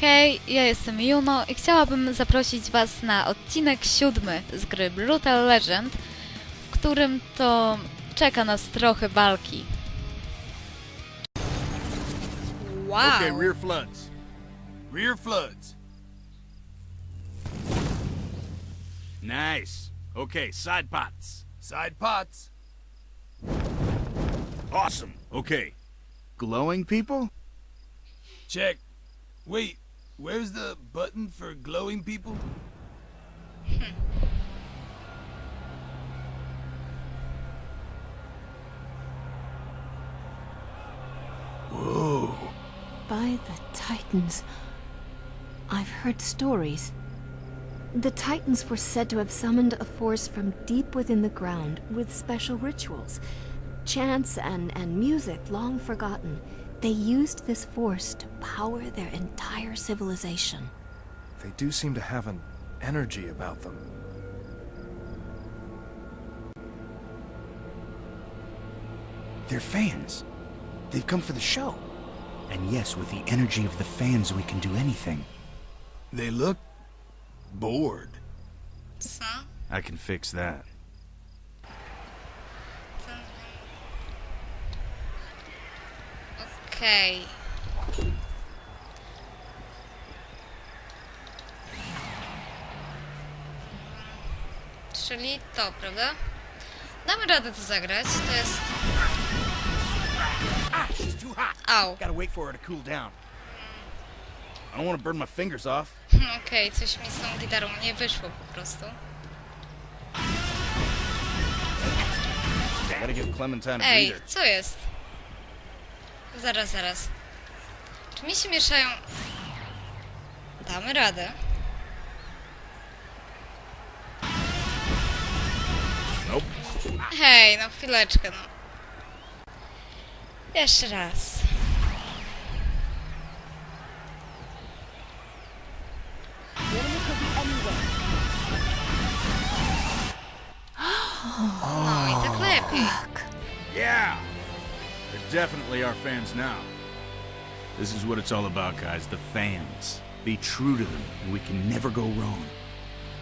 Hej, ja jestem Juno i chciałabym zaprosić Was na odcinek siódmy z gry Brutal Legend, w którym to czeka nas trochę walki. Wow! Okay, rear floods. Rear floods. Nice. Okay, side pots. Side pots. Awesome. Okay. Glowing people? Check. Wait, where's the button for glowing people? Hmm. Whoa. By the Titans. I've heard stories. The Titans were said to have summoned a force from deep within the ground with special rituals. Chants and, and music long forgotten. They used this force to power their entire civilization. They do seem to have an energy about them. They're fans. They've come for the show. And yes, with the energy of the fans, we can do anything. They look bored. Co? I can fix that. Okej. Czyli to, prawda? Damy radę to zagrać. To jest... Au. Gotta wait for her to cool down. I don't want to burn my fingers off. Okej, coś mi z tą gitarą nie wyszło po prostu. Ej, co jest? Zaraz, zaraz. Czy mi się mieszają... Damy radę. Hej, no chwileczkę, no. Jeszcze raz. Definitely our fans now. This is what it's all about, guys. The fans. Be true to them, and we can never go wrong.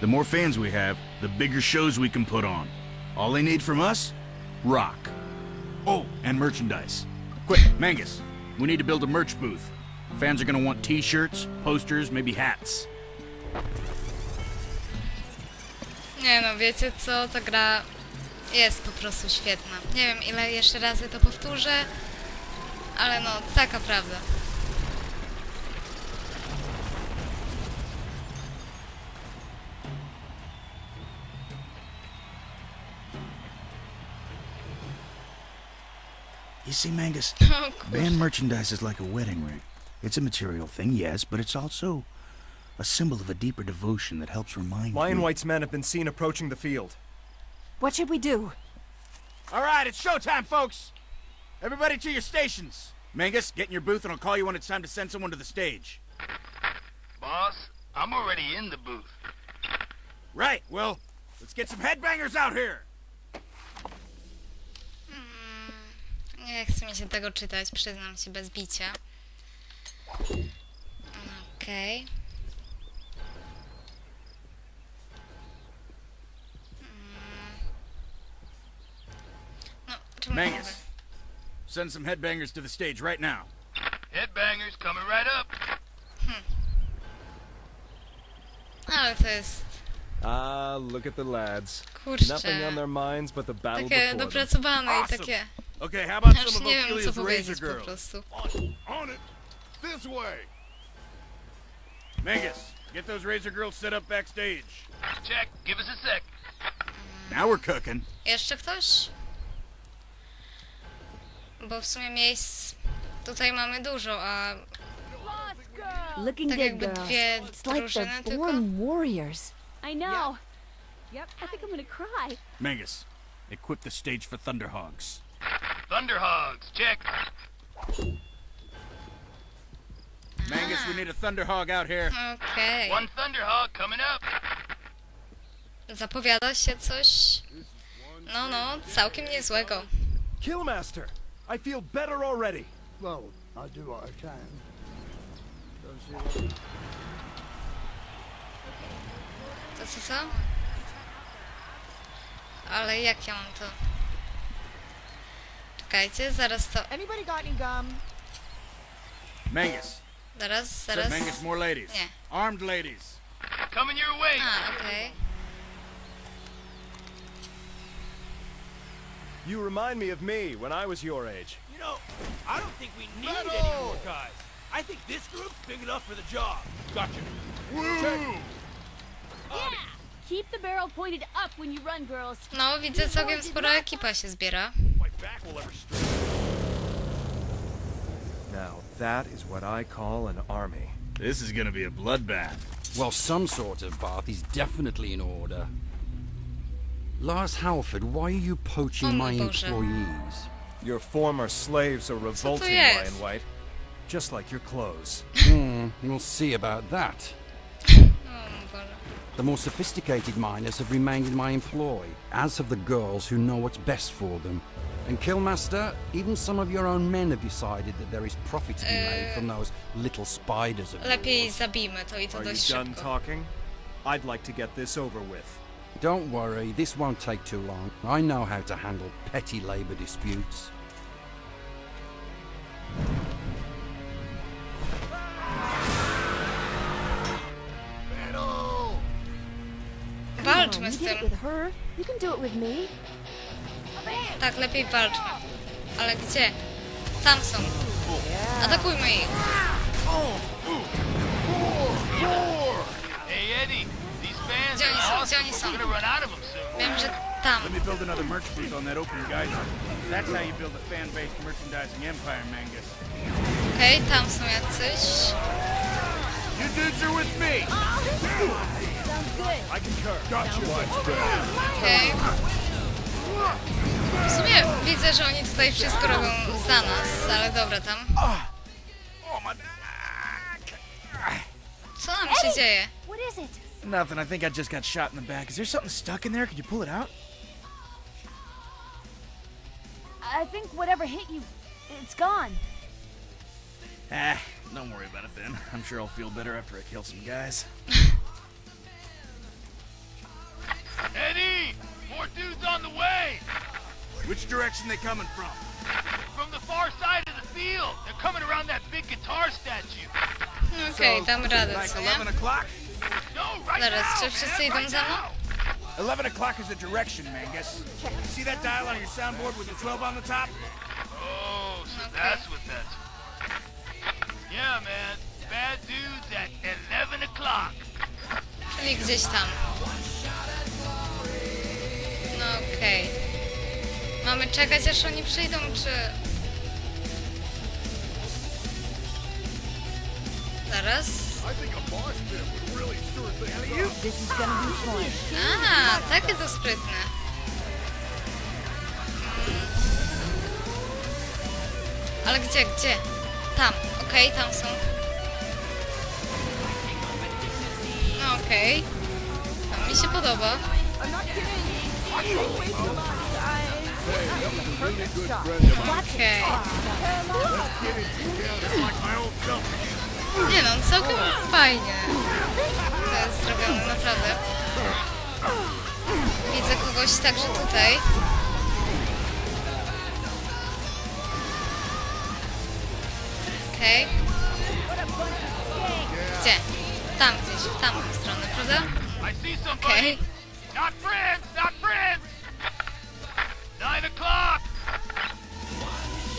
The more fans we have, the bigger shows we can put on. All they need from us? Rock. Oh, and merchandise. Quick, Mangus. We need to build a merch booth. Fans are gonna want t-shirts, posters, maybe hats. Nie no, wiecie co, ta gra jest po prostu świetna. Nie wiem ile jeszcze razy to powtórzę, ale no, taka prawda. You see, Mangus, O kurczę. band merchandise is like a wedding ring. It's a material thing, yes, but it's also a symbol of a deeper devotion that helps remind Lion you. White's men have been seen approaching the field. What should we do? All right, it's showtime, folks. Everybody to your stations. Mangus, get in your booth and I'll call you when it's time to send someone to the stage. Boss, I'm already in the booth. Right, well, let's get some headbangers out here. Nie chce mi się tego czytać, przyznam się bez bicia. Okej. Mm. Mangus, send some headbangers to the stage right now. Headbangers coming right up. Ale to jest, Ah, look at the lads. kurczę, Nothing on their minds but the battle takie before them. dopracowane i Awesome. takie... Okay, how about Aż some of nie wiem co Ophelia's Razor powiedzieć po Girls? prostu. On it. This way. Mangus, get those Razor Girls set up backstage. Check, give us a sec. Now we're cooking. Jeszcze ktoś? Bo w sumie miejsc tutaj mamy dużo, a Looking Tak good, jakby girls. dwie It's like drużyny they're tylko? born warriors. I know. Yep, I think I'm gonna cry. Mangus, equip the stage for Thunderhogs. Thunderhogs, check. Mangus, we need a Thunderhog out here. okej. One Thunderhog coming up. Zapowiada się coś... No, no, całkiem niezłego. Killmaster, I feel better already. Well, I do what I can. To co, co? Ale jak ja mam to... Czekajcie, zaraz to... Anybody got any gum? Mangus. Zaraz, Sir zaraz... Mangus, more ladies. Nie. Armed ladies. Coming your way. Ah, A, okej. You remind me of me when I was your age. You know, I don't think we need any more guys. I think this group's big enough for the job. Gotcha. Yeah. Keep the barrel pointed up when you run, girls. No, widzę całkiem spora ekipa się zbiera. My back will ever straight. Now, that is what I call an army. This is gonna be a bloodbath. Well, some sort of bath is definitely in order. Lars Halford, why are you poaching Oh my my employees? Your former slaves are revolting, jest? Ryan White. Just like your clothes. Hmm, we'll see about that. O mój Boże. The more sophisticated miners have remained in my employ, as have the girls who know what's best for them. And Killmaster, even some of your own men have decided that there is profit to be made from those little spiders of Lepiej yours. zabijmy to i to Are you done szybko. talking? I'd like to get this over with. Don't worry, this won't take too long. I know how to handle petty labor disputes. Walczmy you z did it tym. with her. You can do it with me. Tak, lepiej walczmy. Ale gdzie? Tam są. Atakujmy ich. Hey, Eddie. Gdzie oni są? Gdzie oni. Wiem, że tam. Let me build another merch booth on that open geyser. That's how you build a fan-based merchandising empire, Mangus. Okej, tam są jacyś. You dudes are with me. I concur. Gotcha. Okej. W sumie widzę, że oni tutaj wszystko robią za nas, ale dobra tam. Oh. Co nam się dzieje? What is it? Nothing. I think I just got shot in the back. Is there something stuck in there? Could you pull it out? I think whatever hit you, it's gone. Ah, don't worry about it then. I'm sure I'll feel better after I kill some guys. Eddie! More dudes on the way! Which direction they coming from? From the far side of the field. They're coming around that big guitar statue. Okej, damy radę, Like 11 nie? o'clock? Zaraz, czy wszyscy idą za mną? now. 11 o'clock is the direction, Mangus. See that dial on your soundboard with the 12 on the top? Oh, so that's what that's. Yeah, man. Bad dudes at 11 o'clock. Czyli gdzieś tam. No okej. Mamy czekać aż oni przyjdą, czy... Zaraz. A, takie to sprytne. Ale gdzie, gdzie? Tam, okej, tam są. No okej. To mi się podoba. Okej. Nie no, całkiem fajnie. To jest zrobione, naprawdę. Widzę kogoś także tutaj. Okej. Gdzie? Tam gdzieś, w tamtą stronę, prawda? I. Okej. Not friends, not friends. Nine o'clock.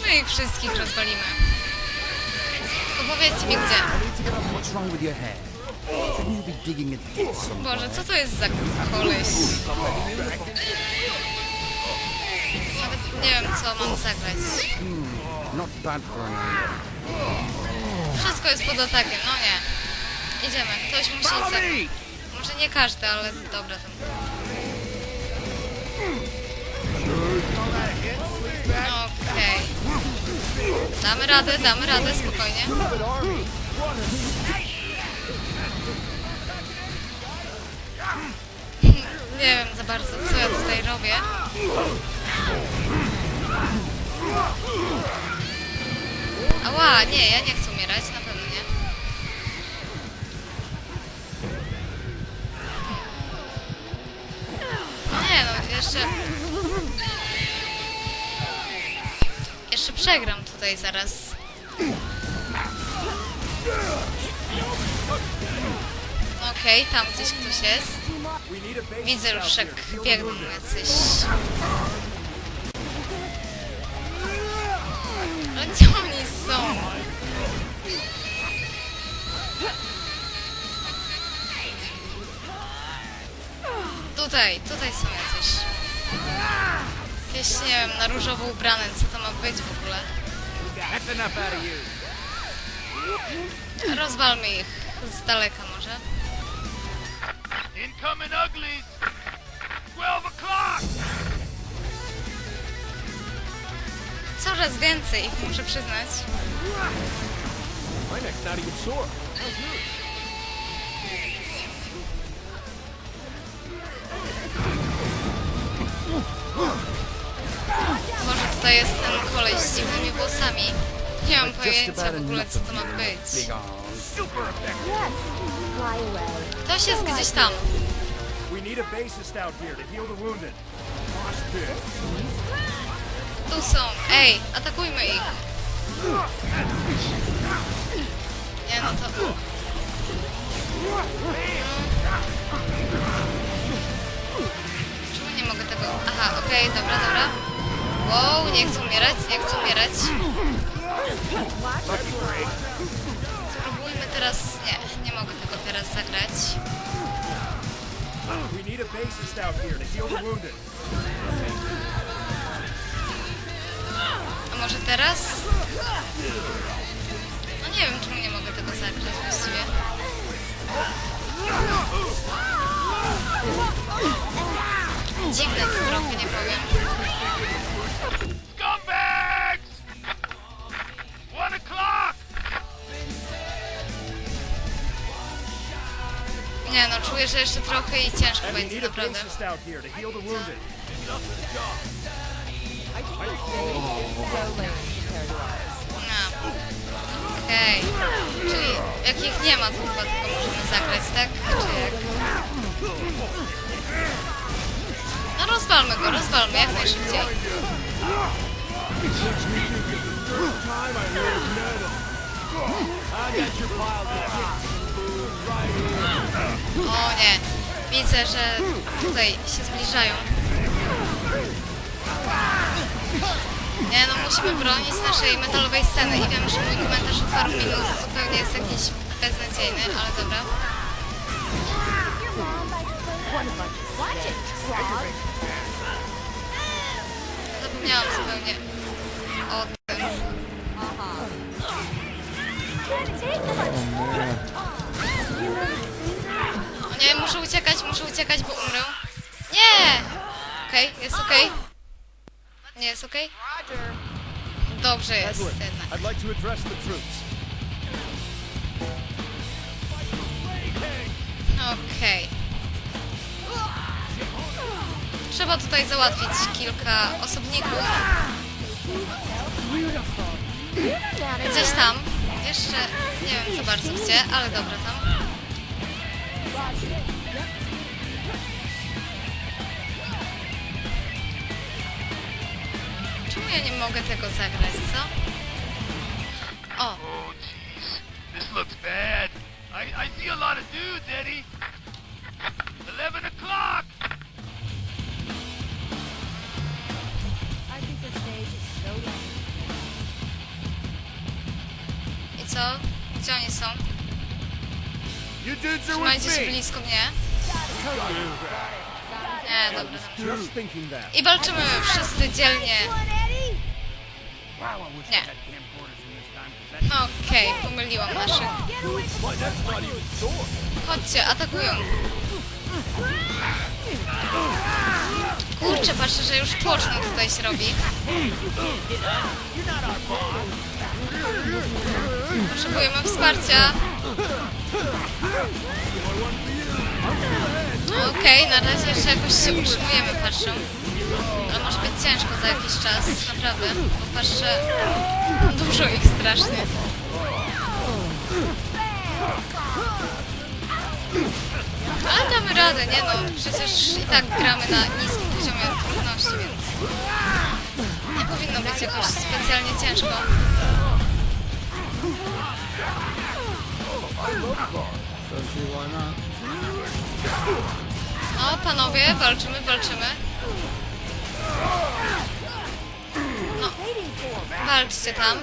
My ich wszystkich rozwalimy. A ditch somewhere? Boże, co to jest za koleś? Nawet nie wiem, co mam zagrać. Angel. Wszystko jest pod atakiem, no nie. Idziemy, ktoś musi zagrać. Może nie każdy, ale dobra tam. Damy radę, damy radę, spokojnie. Nie wiem za bardzo, co ja tutaj robię. Ała, nie, ja nie chcę umierać, na pewno nie. Nie no, jeszcze Jeszcze przegram tutaj zaraz. Okej, tam gdzieś ktoś jest. Widzę już jak biegną jacyś... Ale gdzie oni są? Tutaj, tutaj są jacyś. Jakieś, nie wiem, na różowo ubrane, co to ma być w ogóle? Rozwalmy ich z daleka może. Incoming uglies. 12 o'clock. Coraz więcej ich, muszę przyznać. My neck's not even sore. Może tutaj jest ten koleś z dziwnymi włosami. Nie mam pojęcia w ogóle co to ma być. Ktoś jest gdzieś tam. Tu są. Ej, atakujmy ich. Nie no to... Czemu nie mogę tego... Aha, okej, dobra, dobra. Wow, nie chcę umierać, nie chcę umierać. Spróbujmy teraz... Nie, nie mogę tego teraz zagrać. A może teraz? No nie wiem, czemu nie mogę tego zagrać właściwie. Dziwne trochę, nie powiem. Scumbags. One o'clock. Nie no, czuję, że jeszcze trochę i ciężko będzie, naprawdę. No. Okej. Czyli jak ich nie ma, to chyba tylko możemy zagrać, tak? Czy jak? No rozwalmy go, rozwalmy jak najszybciej. O nie, widzę, że tutaj się zbliżają. Nie no, musimy bronić naszej metalowej sceny i wiem, że mój komentarz od paru minut zupełnie jest jakiś beznadziejny, ale dobra. Zapomniałam zupełnie o tym. O nie, muszę uciekać, muszę uciekać, bo umrę. Nie! Okej, jest okej. Nie jest okej? Dobrze jest jednak. I'd like Trzeba tutaj załatwić kilka osobników. Gdzieś tam. Jeszcze nie wiem co bardzo gdzie, ale dobra tam. Czemu ja nie mogę tego zagrać, co? With się blisko mnie. Nie, dobra. I walczymy wszyscy dzielnie. Nie. Okej, pomyliłam naszych. Chodźcie, atakują. Kurczę, patrzę, że już tłoczno tutaj się robi. Potrzebujemy wsparcia. Okej, na razie jeszcze jakoś się utrzymujemy, patrzę. Ale może być ciężko za jakiś czas, naprawdę. Bo patrzę, dużo ich strasznie. Ale damy radę. nie no, przecież i tak gramy na niskim poziomie trudności, więc nie powinno być jakoś specjalnie ciężko. No, panowie, walczymy, walczymy. No, walczcie tam.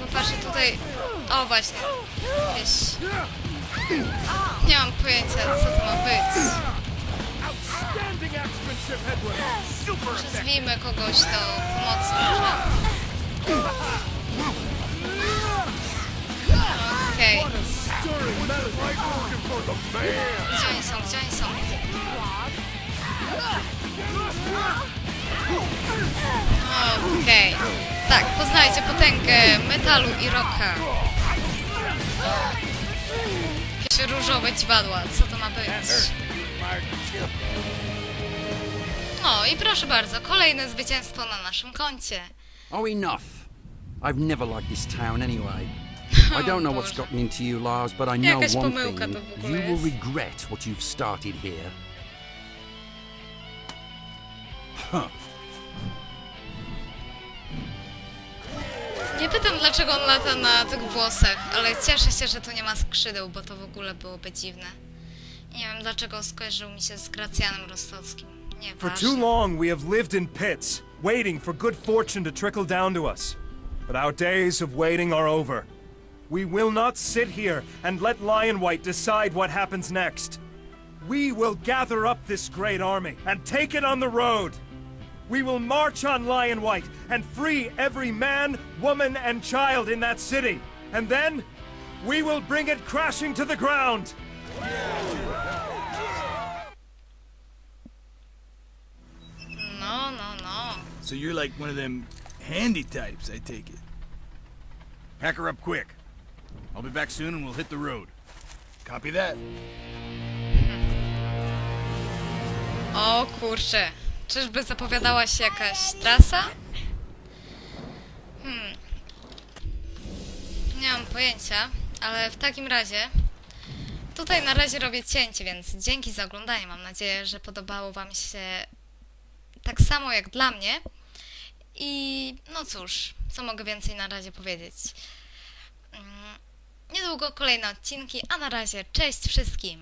No patrzę tutaj... O, właśnie. Jakieś... Nie mam pojęcia, co to ma być. Przyzwijmy kogoś do pomocy może. Gdzie oni są? Gdzie oni są? Okej. Tak, poznajcie potęgę metalu i rocka. Jakieś różowe dziwadła. Co to ma być? No i proszę bardzo, kolejne zwycięstwo na naszym koncie. Oh, enough. I've never liked this town anyway. I don't know what's gotten into you, Lars, but I know Jakaś one pomyłka thing. to w ogóle You will jest. regret what you've started here. Huh. Nie pytam dlaczego on lata na tych włosach, ale cieszę się, że tu nie ma skrzydeł, bo to w ogóle byłoby dziwne. I nie wiem dlaczego skojarzył mi się z Gracjanem Rostockim. Nie For too long, we have lived in pits, waiting for good fortune to trickle down to us. But our days of waiting are over. We will not sit here and let Lion White decide what happens next. We will gather up this great army and take it on the road. We will march on Lion White and free every man, woman, and child in that city. And then, we will bring it crashing to the ground. No, no, no. So you're like one of them handy types, I take it. Pack her up quick. I'll be back soon and we'll hit the road. Copy that. O kurczę. Czyżby zapowiadała się jakaś trasa? Hmm. Nie mam pojęcia, ale w takim razie tutaj na razie robię cięcie, więc dzięki za oglądanie. Mam nadzieję, że podobało Wam się tak samo jak dla mnie. I no cóż, co mogę więcej na razie powiedzieć? Niedługo kolejne odcinki, a na razie cześć wszystkim!